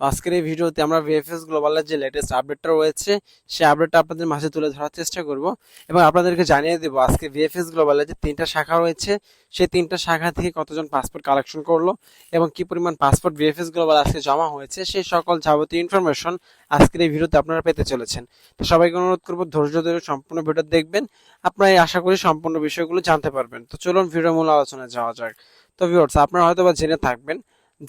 তো আজকের এই ভিডিওতে আমরা ভিএফএস গ্লোবালের যে লেটেস্ট আপডেটটা রয়েছে, সেই আপডেটটা আপনাদের মাঝে তুলে ধরার চেষ্টা করব এবং আপনাদেরকে জানিয়ে দেবো আজকে ভিএফএস গ্লোবালের যে তিনটা শাখা রয়েছে, সেই তিনটা শাখা থেকে কতজন পাসপোর্ট কালেকশন করল এবং কি পরিমাণ পাসপোর্ট ভিএফএস গ্লোবাল আজকে জমা হয়েছে, সেই সকল যাবতীয় ইনফরমেশন আজকের এই ভিডিওতে আপনারা পেতে চলেছেন। তো সবাইকে অনুরোধ করব ধৈর্য ধরে সম্পূর্ণ ভিডিও দেখবেন আপনারা আশা করি সম্পূর্ণ বিষয়গুলো জানতে পারবেন। তো চলুন ভিডিও মূল আলোচনায় যাওয়া যাক। তো ভিউয়ার্স আপনারা হয়তো বা জেনে থাকবেন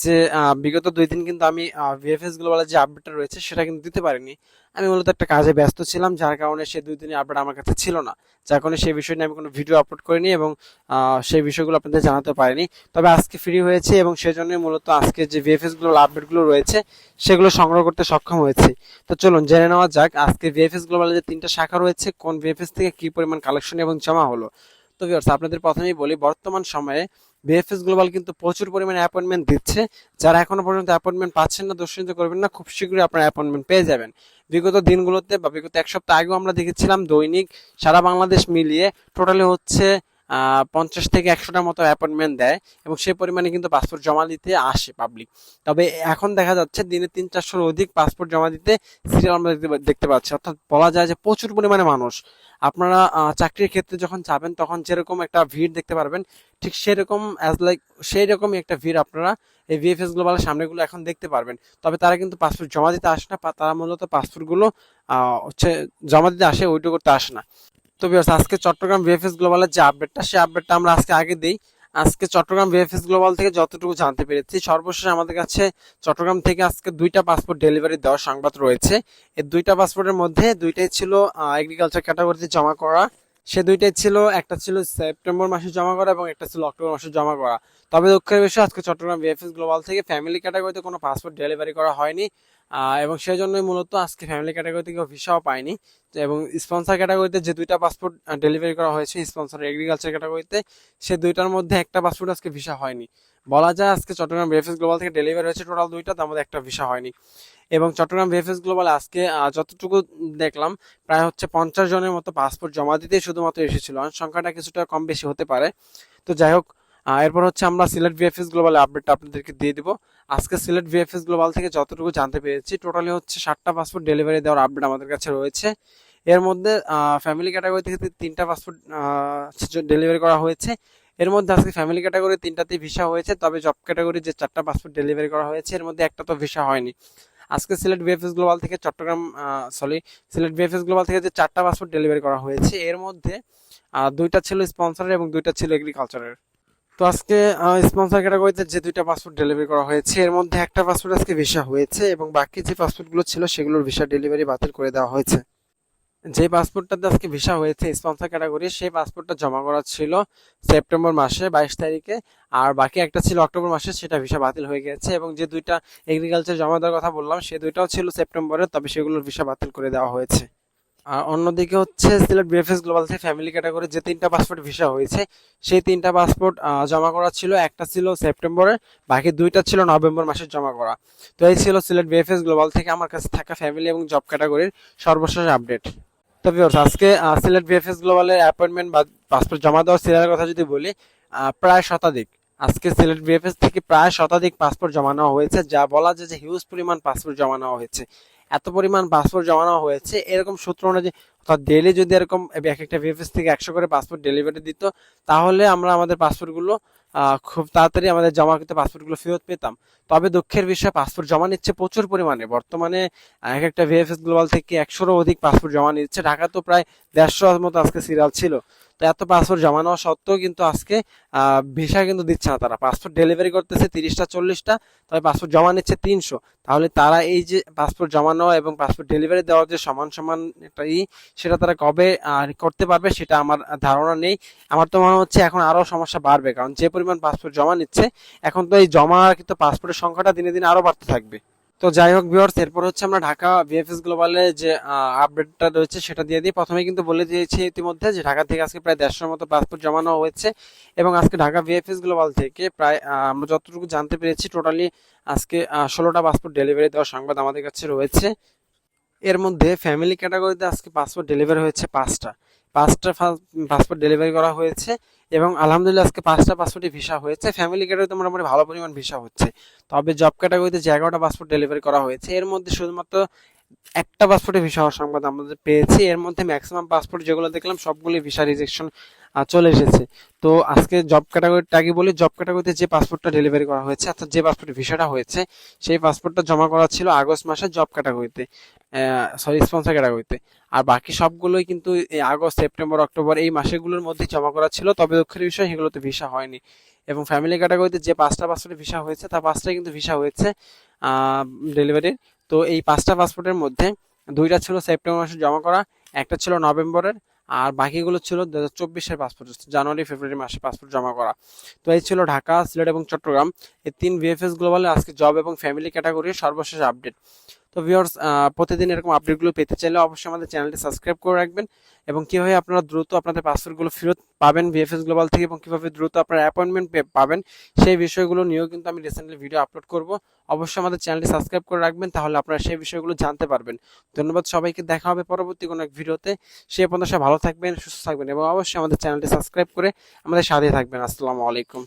যে বিগত দুই দিন কিন্তু আমি ভিএফএস গ্লোবালের যে আপডেটটা রয়েছে সেটা কিন্তু দিতে পারিনি। আমি মূলত একটা কাজে ব্যস্ত ছিলাম, যার কারণে সেই দুই দিনের আপডেট আমার কাছে ছিল না। যার কারণে সেই বিষয় নিয়ে আমি কোনো ভিডিও আপলোড করিনি এবং সেই বিষয়গুলো আপনাদের জানাতে পারিনি। তবে আজকে ফ্রি হয়েছে এবং সেই জন্যই মূলত আজকে যে ভিএফএস গ্লোবাল আপডেটগুলো রয়েছে, সেগুলো সংগ্রহ করতে সক্ষম হয়েছে। তো চলুন জেনে নেওয়া যাক, আজকে ভিএফএস গ্লোবালের যে তিনটা শাখা রয়েছে, কোন ভিএফএস থেকে কি পরিমাণ কালেকশন এবং জমা হলো? তো ভিউয়ার্স আপনাদের প্রথমেই বলি, বর্তমান সময়ে বিএফএস গ্লোবাল কিন্তু প্রচুর পরিমাণে অ্যাপয়েন্টমেন্ট দিচ্ছে। যারা এখনও পর্যন্ত অ্যাপয়েন্টমেন্ট পাচ্ছেন না, দুশ্চিন্তা করবেন না, খুব শীঘ্রই আপনার অ্যাপয়েন্টমেন্ট পেয়ে যাবেন। বিগত দিনগুলোতে বা বিগত এক সপ্তাহ আগেও আমরা দেখেছিলাম দৈনিক সারা বাংলাদেশ মিলিয়ে টোটালি হচ্ছে পঞ্চাশ থেকে একশোটার মতো অ্যাপয়েন্টমেন্ট দেয় এবং সেই পরিমাণে কিন্তু পাসপোর্ট জমা দিতে আসে পাবলিক তবে এখন দেখা যাচ্ছে দিনে তিন চারশোর অধিক পাসপোর্ট জমা দিতে সিরিয়াল আমরা দেখতে পাচ্ছি। অর্থাৎ বলা যায় যে প্রচুর পরিমাণে মানুষ। আপনারা চাকরির ক্ষেত্রে যখন যাবেন, তখন যেরকম একটা ভিড় দেখতে পারবেন, ঠিক সেরকম অ্যাজ লাইক সেই রকমই একটা ভিড় আপনারা এই ভিএফএস গ্লোবালের সামনেগুলো এখন দেখতে পারবেন। তবে তারা কিন্তু পাসপোর্ট জমা দিতে আসে না তারা মূলত পাসপোর্টগুলো হচ্ছে জমা দিতে আসে ওইটা করতে আসে না। তো বিয়ার্স আজকে চট্টগ্রাম ভিএফএস গ্লোবালের যে আপডেটটা সেই আপডেটটা আমরা আজকে আগে দিই। আজকে চট্টগ্রাম ভিএফএস গ্লোবাল থেকে যতটুকু জানতে পেরেছি, সর্বশেষ আমাদের কাছে চট্টগ্রাম থেকে আজকে দুইটা পাসপোর্ট ডেলিভারি দেওয়ার সংবাদ রয়েছে। এই দুইটা পাসপোর্টের মধ্যে দুইটাই ছিল এগ্রিকালচার ক্যাটাগরিতে জমা করা। সে দুইটাই ছিল, একটা ছিল সেপ্টেম্বর মাসে জমা করা এবং একটা ছিল অক্টোবর মাসে জমা করা। তবে দুঃখের বিষয়, আজকে চট্টগ্রাম ভিএফএস গ্লোবাল থেকে ফ্যামিলি ক্যাটাগরিতে কোনো পাসপোর্ট ডেলিভারি করা হয়নি এবং সেই জন্যই মূলত আজকে ফ্যামিলি ক্যাটাগরি থেকে ভিসাও পায়নি। এবং স্পন্সর ক্যাটাগরিতে যে দুইটা পাসপোর্ট ডেলিভারি করা হয়েছে স্পন্সর এগ্রিকালচার ক্যাটাগরিতে সে দুইটার মধ্যে একটা পাসপোর্ট আজকে ভিসা হয়নি। বলা যায় আজকে চট্টগ্রাম ভিএফএস গ্লোবাল থেকে ডেলিভারি হয়েছে টোটাল দুইটা, তার মধ্যে একটা ভিসা হয়নি। এবং চট্টগ্রাম ভিএফএস গ্লোবাল আজকে যতটুকু দেখলাম, প্রায় হচ্ছে পঞ্চাশ জনের মতো পাসপোর্ট জমা দিতে শুধুমাত্র এসেছিল। সংখ্যাটা কিছুটা কম বেশি হতে পারে। তো যাই হোক এরপর হচ্ছে আমরা সিলেট ভিএফএস গ্লোবাল আপডেটটা আপনাদেরকে দিয়ে দিব। আজকে সিলেট ভিএফএস গ্লোবাল থেকে যতটুকু জানতে পেরেছি টোটালি হচ্ছে ষাটটা পাসপোর্ট ডেলিভারি দেওয়ার আপডেট আমাদের কাছে রয়েছে। এর মধ্যে ফ্যামিলি ক্যাটাগরি থেকে তিনটা পাসপোর্ট ডেলিভারি করা হয়েছে। এর মধ্যে আজকে ফ্যামিলি ক্যাটাগরি তিনটাতেই ভিসা হয়েছে, তবে জব ক্যাটাগরি যে চারটা পাসপোর্ট ডেলিভারি করা হয়েছে, এর মধ্যে একটা তো ভিসা হয়নি। আজকে সিলেট বিএফএস গ্লোবাল থেকে Chittagong sorry Sylhet VFS Global থেকে যে চারটা পাসপোর্ট ডেলিভারি করা হয়েছে, এর মধ্যে দুইটা ছিল স্পন্সরের এবং দুইটা ছিল এগ্রিকালচারের তো আজকে স্পন্সর ক্যাটাগরিতে যে দুইটা পাসপোর্ট ডেলিভারি করা হয়েছে, এর মধ্যে একটা পাসপোর্ট আজকে ভিসা হয়েছে এবং বাকি যে পাসপোর্টগুলো ছিল সেগুলোর ভিসা ডেলিভারি বাতিল করে দেওয়া হয়েছে। যে পাসপোর্টটাতে আজকে ভিসা হয়েছে স্পন্সর ক্যাটাগরি সেই পাসপোর্টটা জমা করা ছিল সেপ্টেম্বর মাসে বাইশ তারিখে। আর বাকি একটা ছিল অক্টোবর মাসে সেটা ভিসা বাতিল হয়ে গেছে এবং যে দুইটা এগ্রিকালচার জমা দেওয়ার কথা বললাম, সে দুইটাও ছিল সেপ্টেম্বরে তবে সেগুলোর ভিসা বাতিল করে দেওয়া হয়েছে। আর অন্যদিকে হচ্ছে সিলেট বিএফএস গ্লোবাল থেকে ফ্যামিলি ক্যাটাগরি যে তিনটা পাসপোর্ট ভিসা হয়েছে, সেই তিনটা পাসপোর্ট জমা করা ছিল, একটা ছিল সেপ্টেম্বরে বাকি দুইটা ছিল নভেম্বর মাসে জমা করা। তো এই ছিল সিলেট বিএফএস গ্লোবাল থেকে আমার কাছে থাকা ফ্যামিলি এবং জব ক্যাটাগরির সর্বশেষ আপডেট তো ভিউয়ার্স আজকে সিলেট বিএফএস গ্লোবালের অ্যাপয়েন্টমেন্ট বা পাসপোর্ট জমা দেওয়ার সিরিয়ালের কথা যদি বলি প্রায় শতাধিক। আজকে সিলেট বিএফএস থেকে প্রায় শতাধিক পাসপোর্ট জমা নেওয়া হয়েছে, যা বলা যায় যে হিউজ পরিমাণ পাসপোর্ট জমা নেওয়া হয়েছে। এত পরিমাণ পাসপোর্ট জমা নেওয়া হয়েছে। এরকম সূত্র অনুযায়ী, অর্থাৎ ডেইলি যদি এরকম এক একটা বিএফএস থেকে একশো করে পাসপোর্ট ডেলিভারি দিত, তাহলে আমরা আমাদের পাসপোর্টগুলো খুব তাড়াতাড়ি আমাদের জমা জমাকৃত পাসপোর্টগুলো ফেরত পেতাম। তবে দুঃখের বিষয় পাসপোর্ট জমা নিচ্ছে প্রচুর পরিমাণে। বর্তমানে এক একটা ভিএফএস গ্লোবাল থেকে একশোরও অধিক পাসপোর্ট জমা নিচ্ছে। ঢাকা তো প্রায় দেড়শোর মতো আজকে সিরিয়াল ছিল। এত পাসপোর্ট জমা নেওয়া সত্ত্বেও কিন্তু আজকে ভিসা কিন্তু দিচ্ছে না তারা। পাসপোর্ট ডেলিভারি করতেছে তিরিশটা, চল্লিশটা, তবে পাসপোর্ট জমা নিচ্ছে তিনশো। তাহলে তারা এই যে পাসপোর্ট জমা নেওয়া এবং পাসপোর্ট ডেলিভারি দেওয়ার যে সমান সমান একটা ই, সেটা তারা কবে করতে পারবে সেটা আমার ধারণা নেই। আমার তো মনে হচ্ছে এখন আরও সমস্যা বাড়বে, কারণ যে পরিমাণ পাসপোর্ট জমা নিচ্ছে, এখন তো এই জমা কিন্তু পাসপোর্টের সংখ্যাটা দিনে দিনে আরও বাড়তে থাকবে। তো যাই হোক ভিউয়ার্স এরপর হচ্ছে আমরা ঢাকা ভিএফএস গ্লোবালে যে আপডেটটা রয়েছে সেটা দিয়ে দিই। প্রথমে কিন্তু বলে দিয়েছি ইতিমধ্যে যে ঢাকা থেকে আজকে প্রায় দেড়শোর মতো পাসপোর্ট জমানো হয়েছে এবং আজকে ঢাকা ভিএফএস গ্লোবাল থেকে প্রায় আমরা যতটুকু জানতে পেরেছি টোটালি আজকে ষোলোটা পাসপোর্ট ডেলিভারি দেওয়ার সংবাদ আমাদের কাছে রয়েছে। এর মধ্যে ফ্যামিলি ক্যাটাগরিতে আজকে পাসপোর্ট ডেলিভারি হয়েছে পাঁচটা। পাঁচটা পাসপোর্ট ডেলিভারি করা হয়েছে এবং আলহামদুলিল্লাহ আজকে পাঁচটা পাসপোর্টে ভিসা হয়েছে। ফ্যামিলি ক্যাটাগরিতে মোটামুটি ভালো পরিমাণ ভিসা হচ্ছে। তবে জব ক্যাটাগরিতে যে এগারোটা পাসপোর্ট ডেলিভারি করা হয়েছে, এর মধ্যে শুধুমাত্র একটা পাসপোর্টে ভিসা হওয়ার সংবাদ আমাদের পেয়েছি, এর মধ্যে ম্যাক্সিমাম পাসপোর্ট যেগুলো দেখলাম সবগুলি ভিসা রিজেকশন চলে এসেছে। তো আজকে জব ক্যাটাগরিটা আগে বলি জব ক্যাটাগরিতে যে পাসপোর্টটা ডেলিভারি করা হয়েছে, অর্থাৎ যে পাসপোর্টের ভিসাটা হয়েছে, সেই পাসপোর্টটা জমা করা ছিল আগস্ট মাসে জব ক্যাটাগরিতে সরি স্পন্সর ক্যাটাগরিতে আর বাকি সবগুলোই কিন্তু আগস্ট, সেপ্টেম্বর, অক্টোবর, এই মাসেগুলোর মধ্যে জমা করা ছিল, তবে দুঃখের বিষয় সেগুলোতে ভিসা হয়নি। এবং ফ্যামিলি ক্যাটাগরিতে যে পাঁচটা পাসপোর্টে ভিসা হয়েছে তার পাঁচটাই কিন্তু ভিসা হয়েছে ডেলিভারির তো এই পাঁচটা পাসপোর্টের মধ্যে দুইটা ছিল সেপ্টেম্বর মাসে জমা করা, একটা ছিল নভেম্বরের আর বাকিগুলো ছিল দু হাজার চব্বিশের পাসপোর্ট জানুয়ারি ফেব্রুয়ারি মাসে পাসপোর্ট জমা করা। তো এই ছিল ঢাকা, সিলেট এবং চট্টগ্রাম। এই তিন ভিএফএস গ্লোবালে আজকে জব এবং ফ্যামিলি ক্যাটাগরির সর্বশেষ আপডেট তো ভিউয়ার্স প্রতিদিন এরকম আপডেটগুলো পেতে চাইলে অবশ্যই আমাদের চ্যানেলটি সাবস্ক্রাইব করে রাখবেন এবং কীভাবে আপনারা দ্রুত আপনাদের পাসপোর্টগুলো ফেরত পাবেন ভিএফএস গ্লোবাল থেকে এবং কীভাবে দ্রুত আপনার অ্যাপয়েন্টমেন্ট পাবেন, সেই বিষয়গুলো নিয়েও কিন্তু আমি রিসেন্টলি ভিডিও আপলোড করব। অবশ্যই আমাদের চ্যানেলটি সাবস্ক্রাইব করে রাখবেন তাহলে আপনারা সেই বিষয়গুলো জানতে পারবেন। ধন্যবাদ সবাইকে, দেখা হবে পরবর্তী কোনো এক ভিডিওতে। সে পর্যন্ত ভালো থাকবেন, সুস্থ থাকবেন এবং অবশ্যই আমাদের চ্যানেলটি সাবস্ক্রাইব করে আমাদের সাথে থাকবেন। আসসালামু আলাইকুম।